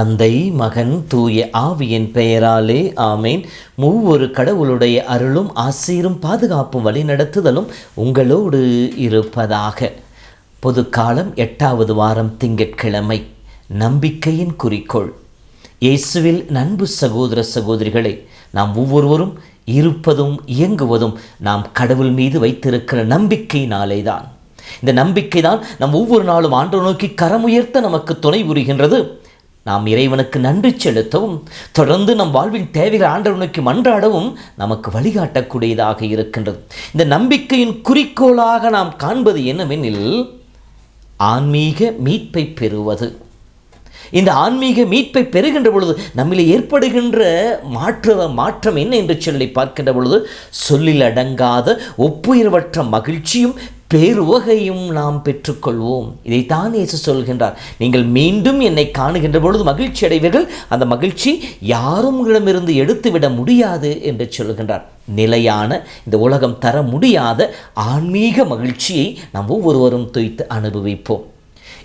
தந்தை மகன் தூய ஆவியின் பெயராலே ஆமேன். மூவொரு கடவுளுடைய அருளும் ஆசீரும் பாதுகாப்பும் வழிநடத்துதலும் உங்களோடு இருப்பதாக. பொதுக்காலம் எட்டாவது வாரம் திங்கட்கிழமை. நம்பிக்கையின் குறிக்கோள். இயேசுவில் நண்பு சகோதர சகோதரிகளை நாம் ஒவ்வொருவரும் இருப்பதும் இயங்குவதும் நாம் கடவுள் மீது வைத்திருக்கிற நம்பிக்கையினாலே தான் இந்த நம்பிக்கை தான் நம் ஒவ்வொரு நாளும் ஆண்டு நோக்கி கரமுயர்த்த நமக்கு துணை புரிகின்றது. நாம் இறைவனுக்கு நன்றி செலுத்தவும் தொடர்ந்து நம் வாழ்வின் தேவைகள் ஆண்டவனுக்கு மன்றாடவும் நமக்கு வழிகாட்டக்கூடியதாக இருக்கின்றது. இந்த நம்பிக்கையின் குறிக்கோளாக நாம் காண்பது என்னவெனில் ஆன்மீக மீட்பை பெறுவது. இந்த ஆன்மீக மீட்பை பெறுகின்ற பொழுது நம்மிலே ஏற்படுகின்ற மாற்ற மாற்றம் என்ன என்று சொல்லி பார்க்கின்ற பொழுது சொல்லில் அடங்காத ஒப்புயர்வற்ற மகிழ்ச்சியும் பேருவகையும் நாம் பெற்றுக்கொள்வோம். இதைத்தான் இயேசு சொல்கின்றார். நீங்கள் மீண்டும் என்னை காணுகின்ற பொழுது மகிழ்ச்சி அடைவீர்கள். அந்த மகிழ்ச்சி யாரும் உங்களிடமிருந்து எடுத்துவிட முடியாது என்று சொல்கின்றார். நிலையான இந்த உலகம் தர முடியாத ஆன்மீக மகிழ்ச்சியை நாம் ஒவ்வொருவரும் துய்த்து அனுபவிப்போம்.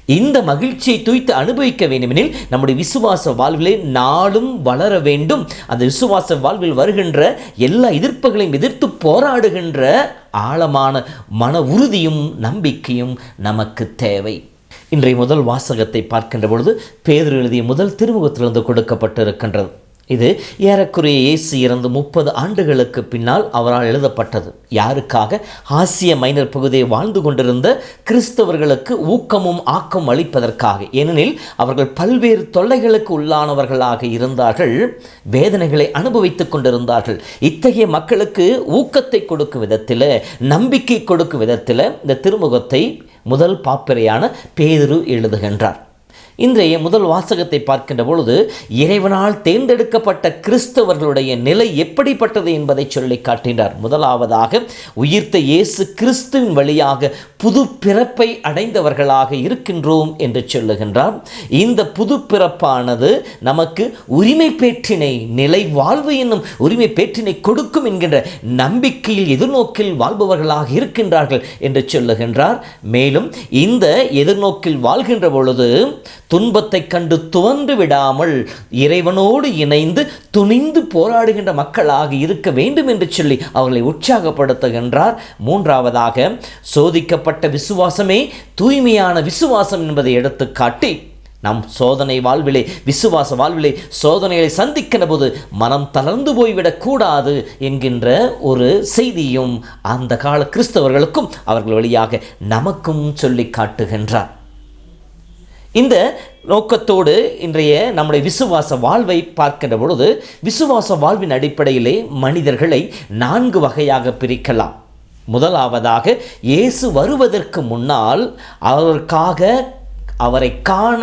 இந்த மகிழ்ச்சியை துய்த்து அனுபவிக்க வேண்டுமெனில் நம்முடைய விசுவாச வாழ்விலே நாளும் வளர வேண்டும். அந்த விசுவாச வாழ்வில் வருகின்ற எல்லா எதிர்ப்புகளையும் எதிர்த்து போராடுகின்ற ஆழமான மன உறுதியும் நம்பிக்கையும் நமக்கு தேவை. இன்றைய முதல் வாசகத்தை பார்க்கின்ற பொழுது பேதர் எழுதிய முதல் திருமுகத்திலிருந்து கொடுக்கப்பட்டிருக்கின்றது. இது ஏறக்குறைய இயேசு இறந்து முப்பது ஆண்டுகளுக்கு பின்னால் அவரால் எழுதப்பட்டது. யாருக்காக? ஆசிய மைனர் பகுதியை வாழ்ந்து கொண்டிருந்த கிறிஸ்தவர்களுக்கு ஊக்கமும் ஆக்கம் அளிப்பதற்காக. ஏனெனில் அவர்கள் பல்வேறு தொல்லைகளுக்கு உள்ளானவர்களாக இருந்தார்கள் வேதனைகளை அனுபவித்துக் கொண்டிருந்தார்கள். இத்தகைய மக்களுக்கு ஊக்கத்தை கொடுக்கும் விதத்தில் நம்பிக்கை கொடுக்கும் விதத்தில் இந்த திருமுகத்தை முதல் பாப்பிரையான பேதுரு எழுதுகின்றார். இன்றைய முதல் வாசகத்தை பார்க்கின்ற பொழுது இறைவனால் தேர்ந்தெடுக்கப்பட்ட கிறிஸ்தவர்களுடைய நிலை எப்படிப்பட்டது என்பதை சொல்லி காட்டினார் முதலாவதாக உயிர்த்த இயேசு கிறிஸ்துவின் வழியாக புது பிறப்பை அடைந்தவர்களாக இருக்கின்றோம் என்று சொல்லுகின்றார். இந்த புது பிறப்பானது நமக்கு உரிமை பேற்றினை நிலை வாழ்வு என்னும் உரிமை பேற்றினை கொடுக்கும் என்கின்ற நம்பிக்கையில் எதிர்நோக்கில் வாழ்பவர்களாக இருக்கின்றார்கள் என்று சொல்லுகின்றார். மேலும் இந்த எதிர்நோக்கில் வாழ்கின்ற பொழுது துன்பத்தை கண்டு துவண்டு விடாமல் இறைவனோடு இணைந்து துணிந்து போராடுகின்ற மக்களாக இருக்க வேண்டும் என்று சொல்லி அவர்களை உற்சாகப்படுத்துகின்றார். மூன்றாவதாக சோதிக்கப்பட்ட விசுவாசமே தூய்மையான விசுவாசம் என்பதை எடுத்து காட்டி நம் சோதனை வாழ்விலே விசுவாச வாழ்விலே சோதனைகளை சந்திக்கிற போது மனம் தளர்ந்து போய்விடக்கூடாது என்கின்ற ஒரு செய்தியும் அந்த கால கிறிஸ்தவர்களுக்கும் அவர்கள் வழியாக நமக்கும் சொல்லி காட்டுகின்றார். இந்த நோக்கத்தோடு இன்றைய நம்முடைய விசுவாச வாழ்வை பார்க்கின்ற பொழுது விசுவாச வாழ்வின் அடிப்படையிலே மனிதர்களை நான்கு வகையாக பிரிக்கலாம். முதலாவதாக இயேசு வருவதற்கு முன்னால் அவருக்காக அவரை காண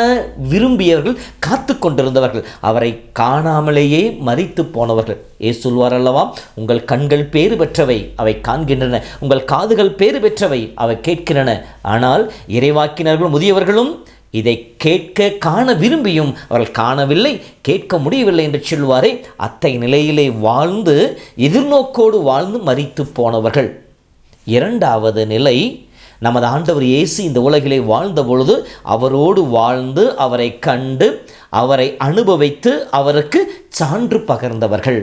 விரும்பியவர்கள் காத்து கொண்டிருந்தவர்கள் அவரை காணாமலேயே மறித்து போனவர்கள். ஏ சொல்வார் அல்லவா? உங்கள் கண்கள் பேறு பெற்றவை அவை காண்கின்றன. உங்கள் காதுகள் பேறு பெற்றவை அவை கேட்கின்றன. ஆனால் இறைவாக்கினர்களும் முதியவர்களும் இதை கேட்க காண விரும்பியும் அவர்கள் காணவில்லை கேட்க முடியவில்லை என்று சொல்வாரே அத்தை நிலையிலே வாழ்ந்து எதிர்நோக்கோடு வாழ்ந்து மறித்து போனவர்கள். இரண்டாவது நிலை நமது ஆண்டவர் இயேசு இந்த உலகிலே வாழ்ந்த பொழுது அவரோடு வாழ்ந்து அவரை கண்டு அவரை அனுபவித்து அவருக்கு சான்று பகர்ந்தவர்கள்.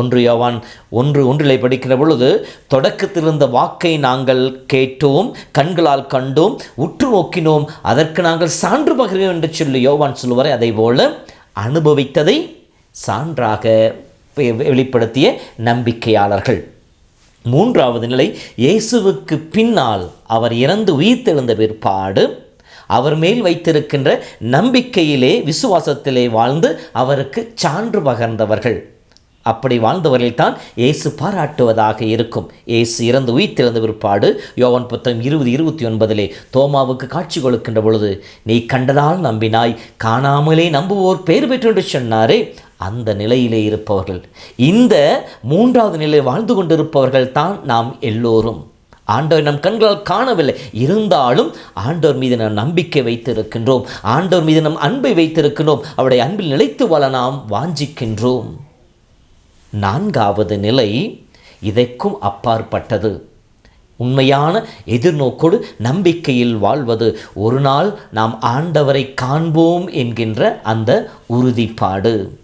ஒன்று யோவான் ஒன்று ஒன்றிலே படிக்கிற பொழுது தொடக்கத்தில் இருந்த வாக்கை நாங்கள் கேட்டோம் கண்களால் கண்டோம் உற்று நோக்கினோம். அதற்கு நாங்கள் சான்று பகிர்கிறோம் என்று சொல்லி யோவான் சொல்லுவாரே அதை போல அனுபவித்ததை சான்றாக வெளிப்படுத்திய நம்பிக்கையாளர்கள். மூன்றாவது நிலை இயேசுவுக்கு பின்னால் அவர் இறந்து உயிர்த்தெழுந்த பிற்பாடு அவர் மேல் வைத்திருக்கின்ற நம்பிக்கையிலே விசுவாசத்திலே வாழ்ந்து அவருக்கு சான்று பகர்ந்தவர்கள். அப்படி வாழ்ந்தவர்களைத்தான் இயேசு பாராட்டுவதாக இருக்கும். இயேசு இறந்து உயிர்த்தெழுந்த பிற்பாடு யோவன் புத்தகம் இருபது இருபத்தி ஒன்பதிலே தோமாவுக்கு காட்சி கொடுக்கின்ற பொழுது நீ கண்டதால் நம்பினாய் காணாமலே நம்புவோர் பேர் பெற்று என்று சொன்னாரே. அந்த நிலையிலே இருப்பவர்கள் இந்த மூன்றாவது நிலையில் வாழ்ந்து கொண்டிருப்பவர்கள் தான் நாம் எல்லோரும். ஆண்டவர் நம் கண்களால் காணவில்லை இருந்தாலும் ஆண்டவர் மீது நாம் நம்பிக்கை வைத்திருக்கின்றோம். ஆண்டவர் மீது நம் அன்பை வைத்திருக்கின்றோம். அவருடைய அன்பில் நிலைத்து வாழ நாம் வாஞ்சிக்கின்றோம். நான்காவது நிலை இதற்கும் அப்பாற்பட்டது. உண்மையான எதிர்நோக்கோடு நம்பிக்கையில் வாழ்வது. ஒரு நாள் நாம் ஆண்டவரை காண்போம் என்கின்ற அந்த உறுதிப்பாடு.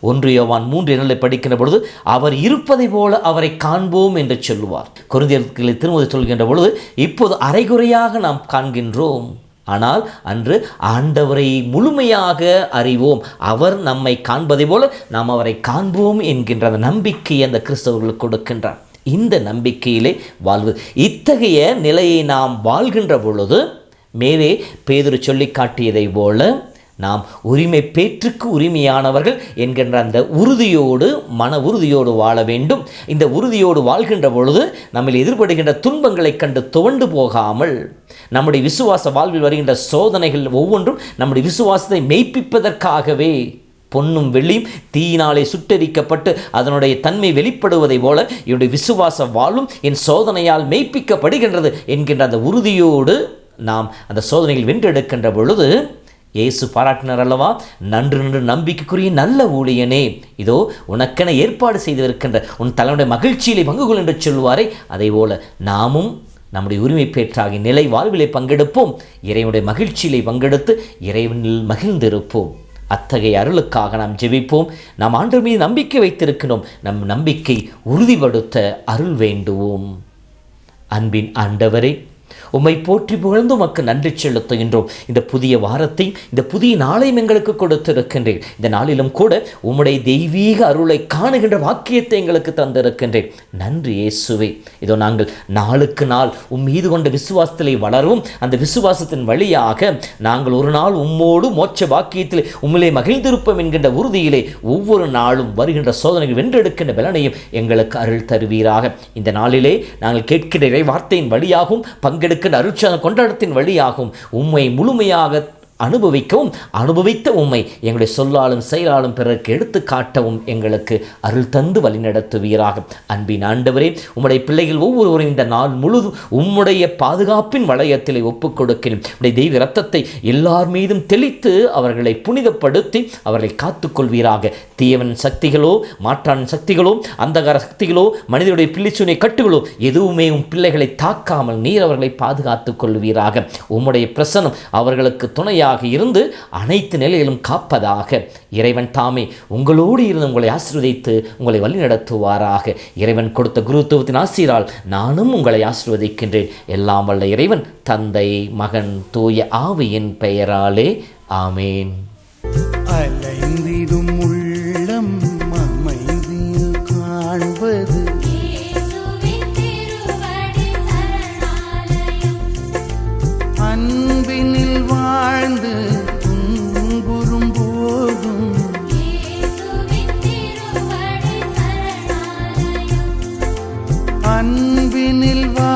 ஒன்று யோவான் மூன்று நிலை படிக்கின்ற பொழுது அவர் இருப்பதை போல அவரை காண்போம் என்று சொல்லுவார். குருந்தியர்களை திருமதி சொல்கின்ற பொழுது இப்போது அரைகுறையாக நாம் காண்கின்றோம். ஆனால் அன்று ஆண்டவரை முழுமையாக அறிவோம். அவர் நம்மை காண்பதை போல நாம் அவரை காண்போம் என்கின்ற அந்த நம்பிக்கையை அந்த கிறிஸ்தவர்களுக்கு கொடுக்கின்றார். இந்த நம்பிக்கையிலே வாழ்வது இத்தகைய நிலையை நாம் வாழ்கின்ற பொழுது மேலே பேதுரு சொல்லி காட்டியதை போல நாம் உரிமை பேற்றுக்கு உரிமையானவர்கள் என்கின்ற அந்த உறுதியோடு மன உறுதியோடு வாழ வேண்டும். இந்த உறுதியோடு வாழ்கின்ற பொழுது நம்மில் எதிர்படுகின்ற துன்பங்களைக் கண்டு துவண்டு போகாமல் நம்முடைய விசுவாச வாழ்வில் வருகின்ற சோதனைகள் ஒவ்வொன்றும் நம்முடைய விசுவாசத்தை மெய்ப்பிப்பதற்காகவே பொன்னும் வெள்ளியும் தீயினாலே சுட்டரிக்கப்பட்டு அதனுடைய தன்மை வெளிப்படுவதைப் போல என்னுடைய விசுவாச வாழும் என் சோதனையால் மெய்ப்பிக்கப்படுகின்றது என்கின்ற அந்த உறுதியோடு நாம் அந்த சோதனையில் வென்றெடுக்கின்ற பொழுது இயேசு பாராட்டினார் அல்லவா? நன்று நன்று நம்பிக்கைக்குரிய நல்ல ஊழியனே. இதோ உனக்கென ஏற்பாடு செய்திருக்கின்ற உன் தலைவனுடைய மகிழ்ச்சியிலே பங்கு கொள் என்று சொல்வாரே அதே போல நாமும் நம்முடைய உரிமை பெற்றாக நிலை வாழ்விலே பங்கெடுப்போம். இறைவனுடைய மகிழ்ச்சியிலே பங்கெடுத்து இறைவனில் மகிழ்ந்திருப்போம். அத்தகைய அருளுக்காக நாம் ஜெபிப்போம். நாம் ஆண்டு மீது நம்பிக்கை வைத்திருக்கிறோம் நம் நம்பிக்கை உறுதிப்படுத்த அருள் வேண்டுவோம். அன்பின் ஆண்டவரே உம்மை போற்றி புகழ்ந்து உமக்கு நன்றி செலுத்துகின்றோம். இந்த புதிய வாரத்தை இந்த புதிய நாளையும் எங்களுக்கு கொடுத்திருக்கின்றேன் இந்த நாளிலும் கூட உம்முடைய தெய்வீக அருளை காணுகின்ற வாக்கியத்தை எங்களுக்கு தந்திருக்கின்றேன் நன்றி இயேசுவே. இதோ நாங்கள் நாளுக்கு நாள் உம் மீது கொண்ட விசுவாசத்திலே வளரவும் அந்த விசுவாசத்தின் வழியாக நாங்கள் ஒரு நாள் உம்மோடு மோட்ச வாக்கியத்தில் உம்மிலே மகிழ்ந்திருப்போம் என்கின்ற உறுதியிலே ஒவ்வொரு நாளும் வருகின்ற சோதனைகள் வென்றெடுக்கின்ற பலனையும் எங்களுக்கு அருள் தருவீராக. இந்த நாளிலே நாங்கள் கேட்கிற இறை வார்த்தையின் வழியாகவும் பங்கெடுக்கின்ற அருட்சாத கொண்டாட்டத்தின் வழியாகும். உம்மை முழுமையாக அனுபவிக்கவும் அனுபவித்த உண்மை எங்களுடைய சொல்லாலும் செயலாலும் பிறருக்கு எடுத்து காட்டவும் எங்களுக்கு அருள் தந்து வழிநடத்துவீராக அன்பின் ஆண்டவரே உம்முடைய பிள்ளைகள் ஒவ்வொருவரும் இந்த நாள் முழுதும் உம்முடைய பாதுகாப்பின் வளையத்திலே ஒப்புக் கொடுக்கிறேன். உடைய தெய்வ ரத்தத்தை எல்லார் மீதும் தெளித்து அவர்களை புனிதப்படுத்தி அவர்களை காத்துக்கொள்வீராக. தீயவன் சக்திகளோ மாற்றான் சக்திகளோ அந்தகார சக்திகளோ மனிதனுடைய பிள்ளைச்சுனை கட்டுகளோ எதுவுமே உம் பிள்ளைகளை தாக்காமல் நீர் அவர்களை பாதுகாத்துக் கொள்வீராக. உம்முடைய பிரசனம் அவர்களுக்கு துணையாக இருந்து அனைத்து நிலையிலும் காப்பதாக. இறைவன் தாமே உங்களோடு இருந்து உங்களை ஆசிர்வதித்து உங்களை வழிநடத்துவாராக இறைவன் கொடுத்த குருத்துவத்தின் ஆசிரால் நானும் உங்களை ஆசிர்வதிக்கின்றேன். எல்லாம் வல்ல இறைவன் தந்தை மகன் தூய ஆவியின் பெயராலே. ஆமேன். அன்பினில் வா